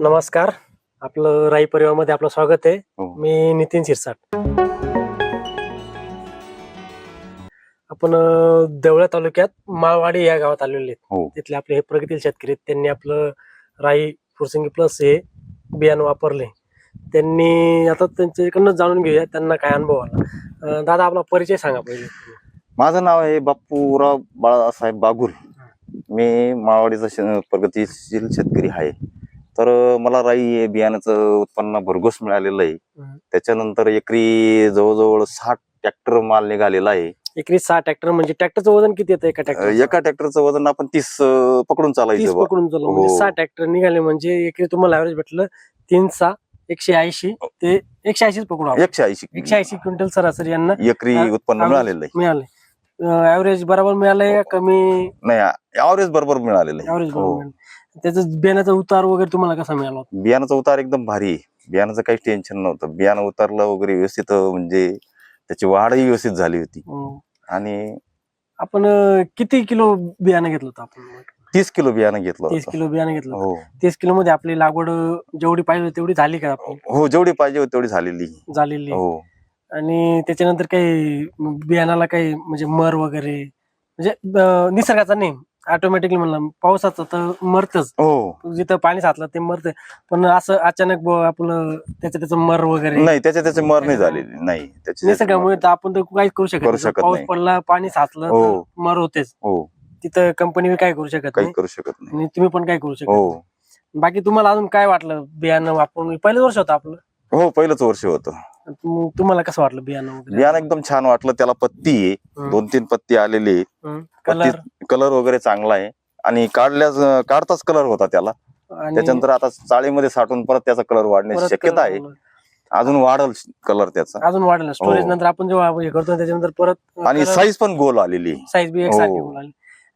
नमस्कार. आपलं राई परिवारामध्ये आपलं स्वागत आहे. हो. मी नितीन शिरसाट. आपण अं, देवळा तालुक्यात माळवाडी या गावात आलेले आहेत. हो. तिथले आपले हे प्रगतील शेतकरी आहेत. त्यांनी आपलं राई फुरसिंगी प्लस हे बियाणं वापरले. त्यांनी आता त्यांच्याकडनं जाणून घेऊया त्यांना काय अनुभव आला. अं, दादा आपला परिचय सांगा पहिले. माझं नाव आहे बापूराव बाळासाहेब बागुल. मी माळवाडीचा शे- प्रगतीशील शेतकरी आहे. तर मला राई हे बियाण्याचं उत्पन्न भरघोस मिळालेलं आहे. त्याच्यानंतर एकरी जवळजवळ साठ ट्रॅक्टर माल निघालेला आहे एकरी सहा ट्रॅक्टर म्हणजे ट्रॅक्टरचं वजन किती येतं एका ट्रॅक्टर एका ट्रॅक्टरचं वजन आपण तीस अं, पकडून तीस चालायचं. पकडून चालू म्हणजे हो. सहा ट्रॅक्टर निघाले म्हणजे एकरी तुम्हाला ऍव्हरेज भेटलं तीन सहा एकशे ऐंशी ते एकशे ऐंशीच पकडू आपण. एकशे ऐंशी एकशे ऐंशी क्विंटल सरासरी यांना एकरी उत्पन्न मिळालेलं आहे मिळाले ऍव्हरेज बरोबर मिळालंय कमी? नाही ऍव्हरेज बरोबर मिळालेलं ऍव्हरेज आहे बरोबर हो. त्याचा बियाण्याचा उतार वगैरे तुम्हाला कसा मिळाला होता? बियाणाचा उतार एकदम भारी आहे. बियाणाचं काही टेन्शन नव्हतं. बियाणं उतारलं वगैरे व्यवस्थित अं, म्हणजे त्याची वाढही व्यवस्थित झाली होती. हो. आणि आपण अं, किती किलो बियाणं घेतलं होतं आपण? तीस किलो बियाणं घेतलं तीस होतं. किलो बियाणं घेतलं होतं. हो. तीस किलो मध्ये आपली लागवड अं, जेवढी पाहिजे तेवढी झाली का हो जेवढी पाहिजे होती तेवढी झालेली. झालेली. हो. आणि त्याच्यानंतर काही बियाणाला काही म्हणजे मर वगैरे म्हणजे अं, निसर्गाचा नेम ऑटोमॅटिकली म्हणलं पावसाचं तर मरतच. हो. जिथं पाणी साचलं ते मरते पण असं अचानक ब- आपलं त्याचं त्याचं मर वगैरे. नाही त्याच्या त्याची मर नाही झालेली. नाही त्याची निसर्गामुळे तर आपण तर काहीच करू शकत करू नाही. शकत पाऊस नाही. पडला पाणी साचलं हो. मर होतेच. हो. तिथं कंपनी काय करू शकत काही नाही. करू शकत नाही. आणि तुम्ही पण काय करू शकत हो. नाही. बाकी तुम्हाला अजून काय वाटलं बियाणं वापरून? पहिलं वर्ष होतं आपलं. हो पहिलंच वर्ष होतं. तुम- तुम्हाला कसं वाटलं बियाणं वगैरे? बियाणं एकदम छान वाटलं. त्याला पत्ती आहे. हम्म. दोन तीन पत्ती आलेली आहे. कलर कलर वगैरे चांगला आहे. आणि काढल्यास काढताच कलर होता त्याला. त्याच्यानंतर आता चाळीमध्ये साठून परत त्याचा कलर वाढण्याची शक्यता आहे. अजून वाढल कलर त्याचा. अजून वाढलं. स्टोरेज हो. नंतर आपण जेव्हा हे करतो त्याच्यानंतर परत आणि साईज पण गोल आलेली आहे. साईज बी एकसारखी हो.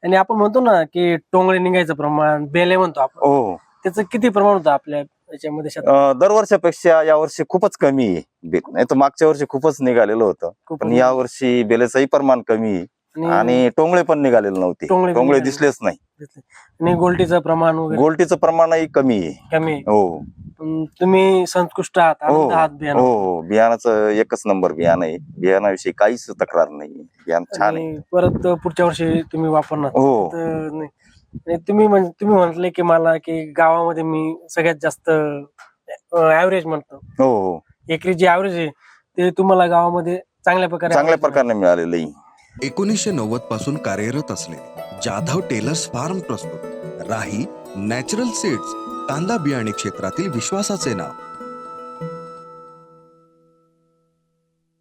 आणि आपण म्हणतो ना की टोंगळे निघायचं प्रमाण बेले म्हणतो आपण. हो. त्याचं किती प्रमाण होतं आपल्या याच्यामध्ये शेतात अं, दरवर्षापेक्षा यावर्षी खूपच कमी आहे. बे- नाही तर मागच्या वर्षी खूपच निघालेलं होतं. खूप पण या वर्षी बेलेचंही प्रमाण कमी आहे. आणि टोंगळे पण निघालेले नव्हते. टोंगळे बी टोंगळे निघाले. दिसलेच नाही. आणि गोल्टीचं प्रमाण वगैरे? गोल्टीचं प्रमाणही कमी आहे. कमी आहे. हो. पण तुम्ही संतुष्ट आहात? हो. आनंद आहात बियाणं. हो बियाणाचं एकच नंबर बियाणं आहे. बियाणाविषयी काहीच तक्रार नाही बियाणं छान आहे. आणि परत पुढच्या वर्षी तुम्ही वापरणार. हो. तर नाही. आणि तुम्ही म्हण- तुम्ही म्हटले की मला की गावामध्ये मी सगळ्यात जास्त ऍव्हरेज म्हणतो. हो हो. एकरी जे ऍव्हरेज आहे ते तुम्हाला गावामध्ये चांगल्या प्रकारे चांगल्या. प्रकारे मिळालेलं. आहे एकोणीसशे नव्वदपासून कार्यरत असलेले जाधव टेलर्स फार्म प्रस्तुत. राही नॅचरल सीड्स कांदा बियाणे क्षेत्रातील विश्वासाचे नाव.